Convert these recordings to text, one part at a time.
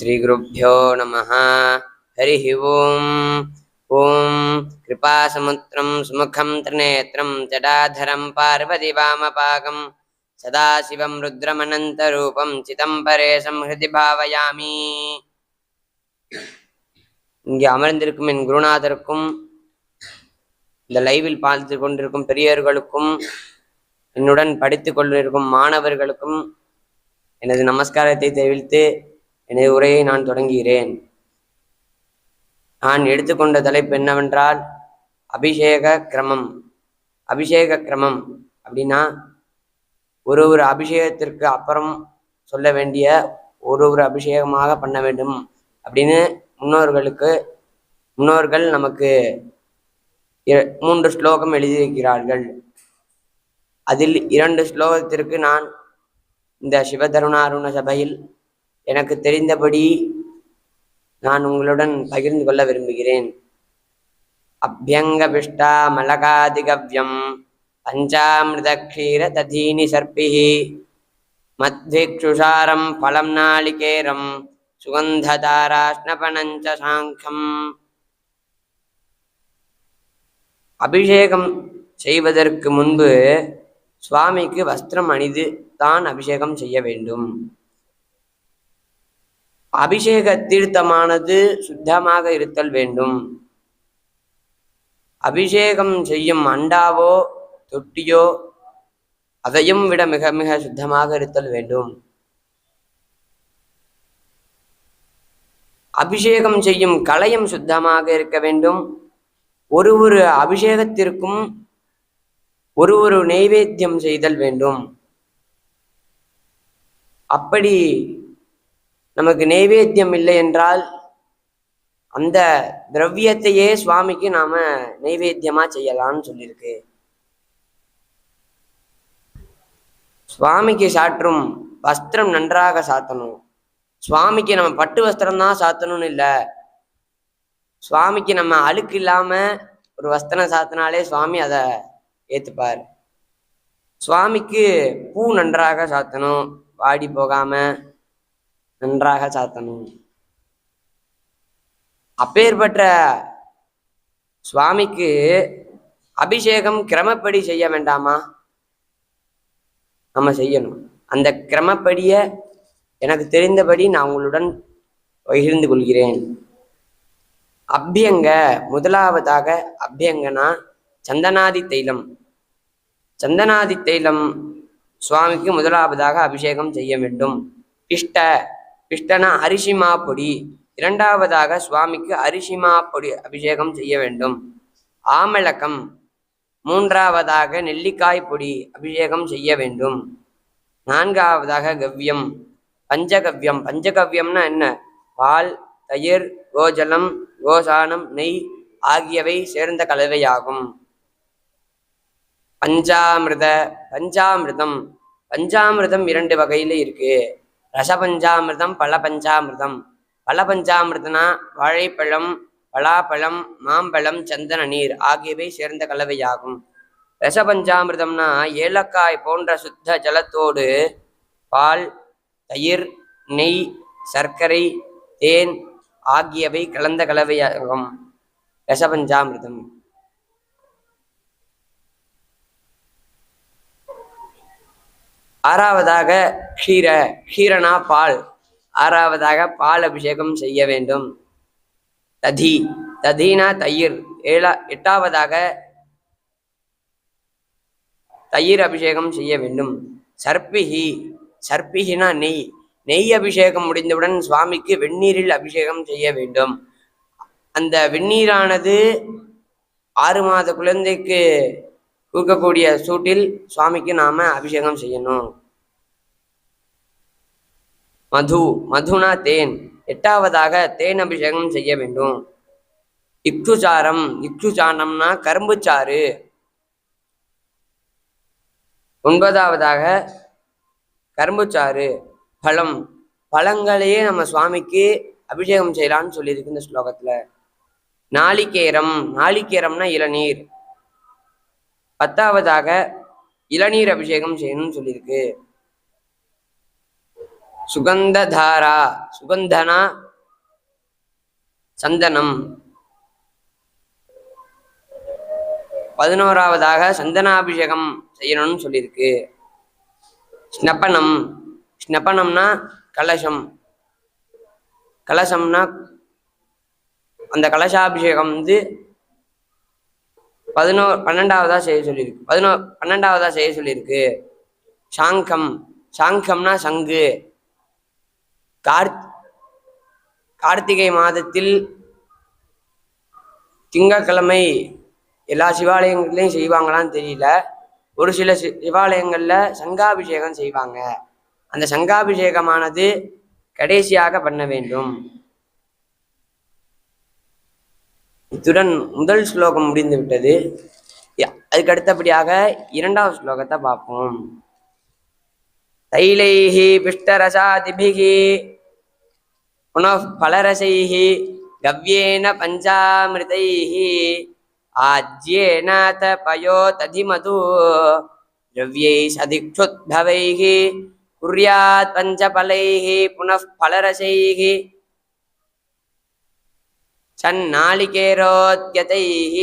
श्रीगुरुभ्यो नमः हरिः ॐ ॐ कृपासमुद्रं सुमुखं त्रिनेत्रं जटाधरं पार्वतीवामपाकं सदाशिवं रुद्रमनन्तरूपं चिदम्बरेशं हृदि भावयामि இங்கே அமர்ந்திருக்கும் என் குருநாதருக்கும் இந்த லைவில் பார்த்து கொண்டிருக்கும் பெரியவர்களுக்கும் என்னுடன் படித்துக் கொண்டிருக்கும் மாணவர்களுக்கும் எனது நமஸ்காரத்தை தெரிவித்து எனது உரையை நான் தொடங்குகிறேன். நான் எடுத்துக்கொண்ட தலைப்பு என்னவென்றால் அபிஷேக கிரமம். அபிஷேக கிரமம் அப்படின்னா ஒரு ஒரு அபிஷேகத்திற்கு அப்புறம் சொல்ல வேண்டிய ஒரு ஒரு அபிஷேகமாக பண்ண வேண்டும் அப்படின்னு முன்னோர்களுக்கு முன்னோர்கள் நமக்கு மூன்று ஸ்லோகம் எழுதியிருக்கிறார்கள். அதில் இரண்டு ஸ்லோகத்திற்கு நான் இந்த சிவதருணாருண சபையில் எனக்கு தெரிந்தபடி நான் உங்களுடன் பகிர்ந்து கொள்ள விரும்புகிறேன். அபியங்கபிஷ்டா மலகாதிகவ்யம் பஞ்சாமிருத க்ஷீர ததீனி சர்பிஹி மத்விக்ஷுஷாரம் பலம் நாளிகேரம் சுகந்ததாராஷ்ணபனஞ்ச சாங்கம். அபிஷேகம் செய்வதற்கு முன்பு சுவாமிக்கு வஸ்திரம் அணிந்து தான் அபிஷேகம் செய்ய வேண்டும். அபிஷேக தீர்த்தமானது சுத்தமாக இருத்தல் வேண்டும். அபிஷேகம் செய்யும் அண்டாவோ தொட்டியோ அதையும் விட மிக மிக சுத்தமாக இருத்தல் வேண்டும். அபிஷேகம் செய்யும் கலையும் சுத்தமாக இருக்க வேண்டும். ஒரு ஒரு அபிஷேகத்திற்கும் ஒரு ஒரு நைவேத்தியம் செய்தல் வேண்டும். அப்படி நமக்கு நெய்வேத்தியம் இல்லை என்றால் அந்த திரவியத்தையே சுவாமிக்கு நாம நெய்வேத்தியமா செய்யலாம்னு சொல்லியிருக்கு. சுவாமிக்கு சாற்றும் வஸ்திரம் நன்றாக சாத்தணும். சுவாமிக்கு நம்ம பட்டு வஸ்திரம் தான் சாத்தணும்னு இல்லை. சுவாமிக்கு நம்ம அழுக்கு இல்லாம ஒரு வஸ்திரம் சாத்தினாலே சுவாமி அதை ஏத்துப்பார். சுவாமிக்கு பூ நன்றாக சாத்தணும். வாடி போகாம நன்றாக சாத்தணும் அப்பேற்பட்ட சுவாமிக்கு அபிஷேகம் கிரமப்படி செய்ய வேண்டாமா? நம்ம செய்யணும். அந்த கிரமப்படிய எனக்கு தெரிந்தபடி நான் உங்களுடன் பகிர்ந்து கொள்கிறேன். அபியங்க முதலாவதாக அபியங்கனா சந்தனாதி தைலம். சந்தனாதி தைலம் சுவாமிக்கு முதலாவதாக அபிஷேகம் செய்ய வேண்டும். இஷ்ட கிருஷ்ணனா அரிசிமா பொடி இரண்டாவதாக சுவாமிக்கு அரிசிமா பொடி அபிஷேகம் செய்ய வேண்டும். ஆமலகம் மூன்றாவதாக நெல்லிக்காய் பொடி அபிஷேகம் செய்ய வேண்டும். நான்காவதாக கவ்யம். பஞ்சகவ்யம். பஞ்சகவ்யம்னா என்ன? பால் தயிர் கோஜலம் கோசானம் நெய் ஆகியவை சேர்ந்த கலவையாகும். பஞ்சாமிரத. பஞ்சாமிர்தம். பஞ்சாமிரதம் இரண்டு வகையில இருக்கு. ரசபஞ்சாமிர்தம் பல பஞ்சாமிர்தம் பல வாழைப்பழம் பலாப்பழம் மாம்பழம் சந்தன நீர் ஆகியவை சேர்ந்த கலவையாகும். ரசபஞ்சாமிர்தம்னா ஏலக்காய் போன்ற சுத்த ஜலத்தோடு பால் தயிர் நெய் சர்க்கரை தேன் ஆகியவை கலந்த கலவையாகும். ரசபஞ்சாமிர்தம். ஆறாவதாக க்ஷீர க்ஷீரனா பால். ஆறாவதாக பால் அபிஷேகம் செய்ய வேண்டும். ததி ததினா தயிர். ஏழா எட்டாவதாக தயிர் அபிஷேகம் செய்ய வேண்டும். சர்ப்பிகி சர்ப்பிகினா நெய். நெய் அபிஷேகம் முடிந்தவுடன் சுவாமிக்கு வெந்நீரில் அபிஷேகம் செய்ய வேண்டும். அந்த வெந்நீரானது ஆறு மாத குழந்தைக்கு கொடுக்கக்கூடிய சூட்டில் சுவாமிக்கு நாம அபிஷேகம் செய்யணும். மது மதுனா தேன். எட்டாவதாக தேன் அபிஷேகம் செய்ய வேண்டும். இக்ஷுசாரம் இக்ஷுசாரம்னா கரும்புச்சாறு ஒன்பதாவதாக கரும்புச்சாறு பழம். பழங்களையே நம்ம சுவாமிக்கு அபிஷேகம் செய்யலாம்னு சொல்லியிருக்கு இந்த ஸ்லோகத்துல. நாளிகேரம் நாளிகேரம்னா இளநீர். பத்தாவதாக இளநீர் அபிஷேகம் செய்யணும்னு சொல்லியிருக்கு. சுகந்ததாரா சுகந்தனா சந்தனம். பதினோராவதாக சந்தனாபிஷேகம் செய்யணும்னு சொல்லியிருக்கு. ஸ்னப்பனம். ஸ்னப்பனம்னா கலசம். கலசம்னா அந்த கலசாபிஷேகம் வந்து பதினோரு பன்னெண்டாவதா செய்ய சொல்லியிருக்கு. பதினோ பன்னெண்டாவதா செய்ய சொல்லியிருக்கு. சாங்கம். சாங்கம்னா சங்கு. கார்த் கார்த்திகை மாதத்தில் திங்கக்கிழமை எல்லா சிவாலயங்கள்லையும் செய்வாங்களான்னு தெரியல. ஒரு சில சி சிவாலயங்களில் சங்காபிஷேகம் செய்வாங்க. அந்த சங்காபிஷேகமானது கடைசியாக பண்ண வேண்டும். இத்துடன் முதல் ஸ்லோகம் முடிந்து விட்டது அதுக்கு அடுத்தபடியாக இரண்டாவது ஸ்லோகத்தை பார்ப்போம் தைலைः पिष्टरसादिभिः पुनः फलरसैः गव्येन पञ्चामृतैः आज्येनाथ पयोतधिमधु द्रव्यैषधिक्षुद्भवैः कुर्यात् पञ्चफलैः पुनः फलरसैः सन्नालिकेरोद्यतैः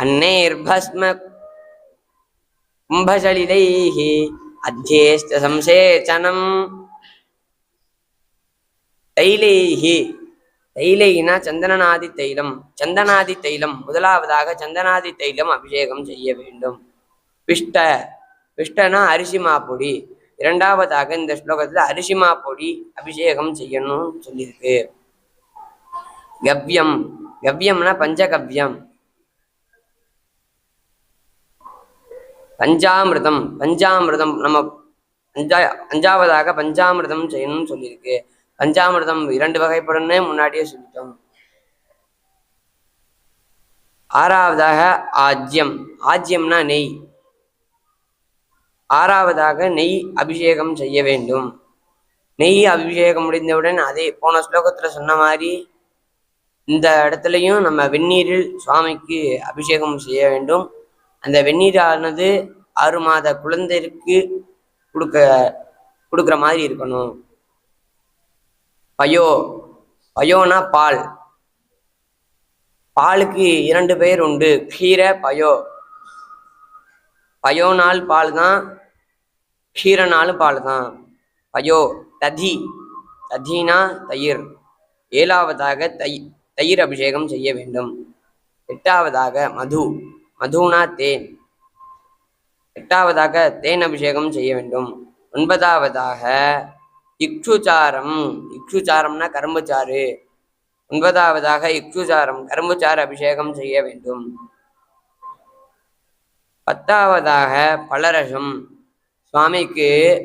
अन्नैर्भस्म कुम्भसलिलैः अध्येष्टसंसेचनम् தைலேஹி தைலைனா சந்தனநாதி தைலம் சந்தனாதி தைலம் முதலாவதாக சந்தனாதி தைலம் அபிஷேகம் செய்ய வேண்டும் பிஷ்ட பிஷ்டனா அரிசி மாப்பொடி இரண்டாவதாக இந்த ஸ்லோகத்துல அரிசிமா பொடி அபிஷேகம் செய்யணும்னு சொல்லியிருக்கு. கவ்யம். கவ்யம்னா பஞ்சகவ்யம். பஞ்சாமிரதம். பஞ்சாமிரதம் நம்ம அஞ்சா அஞ்சாவதாக பஞ்சாமிரதம் செய்யணும்னு சொல்லியிருக்கு. பஞ்சாமிரதம் இரண்டு வகைப்படும்னு முன்னாடியே சொல்லிட்டோம். ஆறாவதாக ஆஜ்யம். ஆஜ்யம்னா நெய். ஆறாவதாக நெய் அபிஷேகம் செய்ய வேண்டும். நெய் அபிஷேகம் முடிந்தவுடன் அதே போன ஸ்லோகத்துல சொன்ன மாதிரி இந்த இடத்துலையும் நம்ம வெந்நீரில் சுவாமிக்கு அபிஷேகம் செய்ய வேண்டும். அந்த வெந்நீரானது ஆறு மாத குழந்தைக்கு கொடுக்க கொடுக்குற மாதிரி இருக்கணும். பயோ பயோனா பால். பாலுக்கு இரண்டு பெயர் உண்டு. கீர பயோ. பயோனால் பால் தான் கீரனாலும் பால் தான் பயோ ததி. ததினா தயிர். ஏழாவதாக தை தயிர் அபிஷேகம் செய்ய வேண்டும். எட்டாவதாக மது. மதுனா தேன். எட்டாவதாக தேன் அபிஷேகம் செய்ய வேண்டும். ஒன்பதாவதாக இக்ஷுச்சாரம் இக்ஷுச்சாரம்னா கரும்புச்சாறு. ஒன்பதாவதாக இக்ஷுச்சாரம் கரும்புச்சாறு அபிஷேகம் செய்ய வேண்டும். பத்தாவதாக பலரசம் சுவாமிக்கு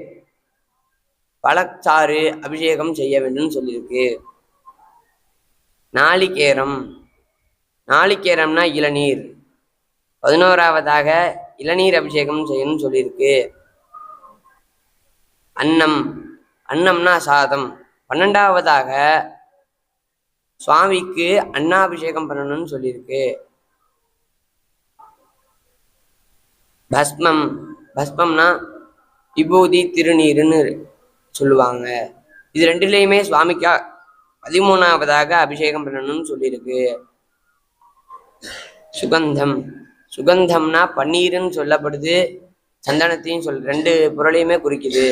பழச்சாறு அபிஷேகம் செய்ய வேண்டும் சொல்லியிருக்கு. நாளிகேரம். நாளிகேரம்னா இளநீர். பதினோராவதாக இளநீர் அபிஷேகம் செய்யணும்னு சொல்லியிருக்கு. அன்னம். அன்னம்னா சாதம். பன்னெண்டாவதாக சுவாமிக்கு அன்னாபிஷேகம் பண்ணணும்னு சொல்லியிருக்கு. பஸ்மம் பஸ்மம்னா விபூதி திருநீருன்னு சொல்லுவாங்க. இது ரெண்டுலேயுமே சுவாமிக்கா பதிமூணாவதாக அபிஷேகம் பண்ணணும்னு சொல்லியிருக்கு. சுகந்தம். சுகந்தம்னா பன்னீருன்னு சொல்லப்படுது. சந்தனத்தையும் சொல் ரெண்டு பொருளையுமே குறிக்குது.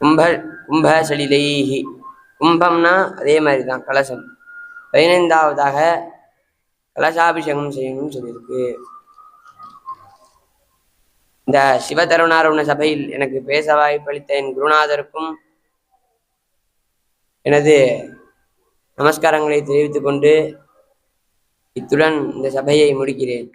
கும்ப கும்ப சலிலைஹி கும்பம்னா அதே மாதிரி தான் கலசம். பதினைந்தாவதாக கலசாபிஷேகம் செய்யணும்னு சொல்லியிருக்கு. இந்த சிவதருணாரவண சபையில் எனக்கு பேச வாய்ப்பளித்த என் குருநாதருக்கும் எனது நமஸ்காரங்களை தெரிவித்துக் கொண்டு இத்துடன் இந்த சபையை முடிக்கிறேன்.